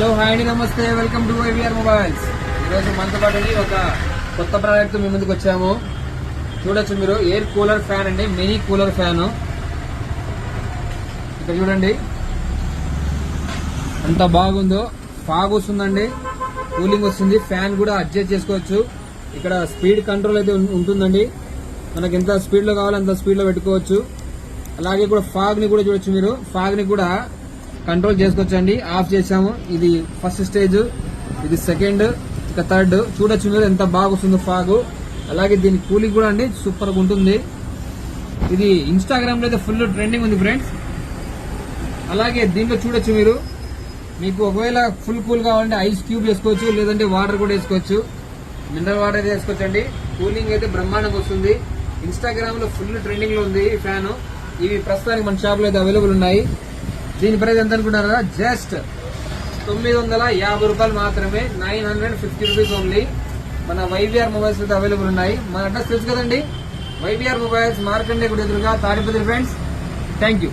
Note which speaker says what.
Speaker 1: Hello hi అండి నమస్తే welcome to YVR mobiles ఈరోజు మనతో పాటు ఒక కొత్త ప్రోడక్ట్ మీ ముందుకు వచ్చాము. చూడొచ్చు మీరు ఎయిర్ కూలర్ ఫ్యాన్ అండి మినీ కూలర్ ఫ్యాన్ ఇక్కడ చూడండి. ఎంత బాగుందో ఫాగ్ వస్తుందండి. కూలింగ్ వస్తుంది ఫ్యాన్ కూడా అడ్జస్ట్ చేసుకోవచ్చు. ఇక్కడ స్పీడ్ కంట్రోల్ అయితే ఉంటుందండి. మనకి ఎంత స్పీడ్లో కావాలో అంత స్పీడ్లో పెట్టుకోవచ్చు. అలాగే కూడా ఫాగ్ని కూడా చూడొచ్చు మీరు. ఫాగ్ని కూడా కంట్రోల్ చేసుకోవచ్చు అండి ఆఫ్ చేసాము ఇది ఫస్ట్ స్టేజ్. ఇది సెకండ్. ఇక థర్డ్. చూడొచ్చు మీరు ఎంత బాగా వస్తుందో ఫాగ్. అలాగే దీని కూలింగ్ కూడా అండి సూపర్గా ఉంటుంది. ఇది ఇన్స్టాగ్రామ్లో అయితే ఫుల్ ట్రెండింగ్ ఉంది ఫ్రెండ్స్. అలాగే దీంట్లో చూడొచ్చు మీరు. మీకు ఒకవేళ ఫుల్ కూల్ కావాలంటే ఐస్ క్యూబ్ వేసుకోవచ్చు లేదంటే వాటర్ కూడా వేసుకోవచ్చు. మినరల్ వాటర్ అయితే వేసుకోవచ్చు అండి కూలింగ్ అయితే బ్రహ్మాండంగా వస్తుంది. ఇన్స్టాగ్రామ్లో ఫుల్ ట్రెండింగ్లో ఉంది ఈ ఫ్యాన్. ఇవి ప్రస్తుతానికి మన షాప్లో అయితే అవైలబుల్ ఉన్నాయి. దీని ప్రైస్ ఎంత అనుకుంటారా? జస్ట్ తొమ్మిది వందల యాభై రూపాయలు మాత్రమే nine hundred fifty rupees only. మన వైవిఆర్ మొబైల్స్ అయితే అవైలబుల్ ఉన్నాయి. మన అడ్రస్ తెలుసు కదండి? వైవిఆర్ మొబైల్స్ మార్కండే గుడి ఎదురుగా తాడిపత్రి ఫ్రెండ్స్. Thank you.